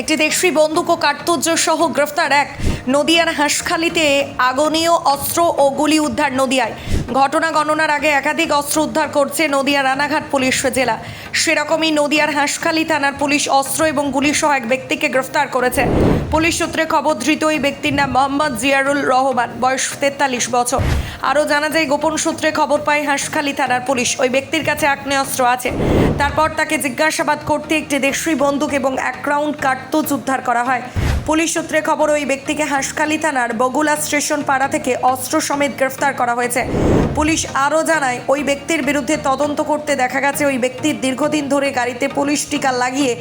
একটি দেশি বন্দুক ও কার্তুজ্য সহ গ্রেফতার এক নদিয়ার হাঁসখালিতে আগনীয় অস্ত্র ও গুলি উদ্ধার নদিয়ায়। ঘটনা গণনার আগে একাধিক অস্ত্র উদ্ধার করছে নদিয়া রানাঘাট পুলিশ জেলা। সেরকমই নদিয়ার হাঁসখালি থানার পুলিশ অস্ত্র এবং গুলি সহ এক ব্যক্তিকে গ্রেফতার করেছে। পুলিশ সূত্রে খবর, ধৃত ওই ব্যক্তির নাম মোহাম্মদ জিয়ারুল রহমান, বয়স তেতাল্লিশ বছর। আরও জানা যায়, গোপন সূত্রে খবর পায়, হাঁসখালি থানার পুলিশ ওই ব্যক্তির কাছে আগ্নেয়াস্ত্র আছে। তারপর তাকে জিজ্ঞাসাবাদ করতে একটি দেশই বন্দুক এবং এক রাউন্ড কার্তুজ উদ্ধার করা হয়। পুলিশ সূত্রে খবর, ওই ব্যক্তিকে হাঁসখালি থানার বগুলা স্টেশন পাড়া থেকে অস্ত্র সমেত গ্রেফতার করা হয়েছে। পুলিশ আরও জানায়, ওই ব্যক্তির বিরুদ্ধে তদন্ত করতে দেখা গেছে, ওই ব্যক্তির দীর্ঘদিন ধরে গাড়িতে পুলিশ টিকা লাগিয়ে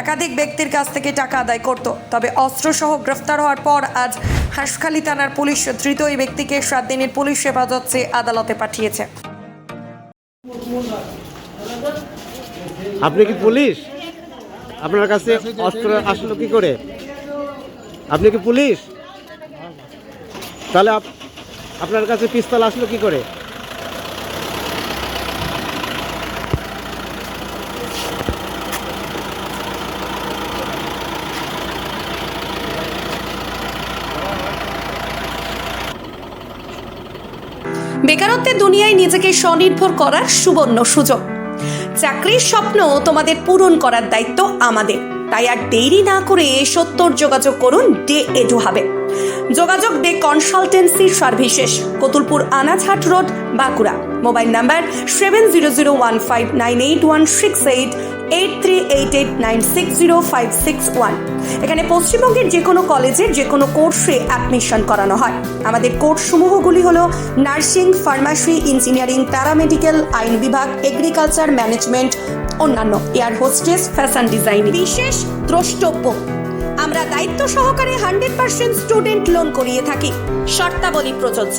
একাধিক ব্যক্তির কাছ থেকে টাকা আদায় করত। তবে অস্ত্রসহ গ্রেফতার হওয়ার পর আজ হাঁসখালি থানার পুলিশ ধৃত ওই ব্যক্তিকে সাত দিনের পুলিশ হেফাজত আদালতে পাঠিয়েছে। আপনি কি পুলিশ? আপনার কাছে অস্ত্র আসলো কি করে? আপনি কি পুলিশ? তাহলে আপ- আপনার কাছে পিস্তল আসলো কি করে? বেকারত্বের দুনিয়ায় নিজেকে স্বনির্ভর করার সুবর্ণ সুযোগ। চাকরির স্বপ্ন তোমাদের পূরণ করার দায়িত্ব আমাদের। তাই আর দেরি না করে সত্তর যোগাযোগ করুন ডে এডু হাবে। যোগাযোগ day consultancy services, Kotulpur আনাছাট road, Bankura. Mobile number seven zero zero one five nine eight one six eight eight three eight eight nine six zero five six one এখানে পশ্চিমবঙ্গের যে কোনো কলেজের যে কোনো কোর্সে অ্যাডমিশন করানো হয়। আমাদের কোর্সসমূহগুলি হলো নার্সিং, ফার্মাসি, ইঞ্জিনিয়ারিং, প্যারামেডিক্যাল, আইন বিভাগ, এগ্রিকালচার ম্যানেজমেন্ট, অন্যান্য এয়ার হোস্টেস, ফ্যাশন ডিজাইন। বিশেষ দ্রষ্টব্য, আমরা দায়িত্ব সহকারে হান্ড্রেড পার্সেন্ট স্টুডেন্ট লোন করিয়ে থাকি। শর্তাবলী প্রযোজ্য।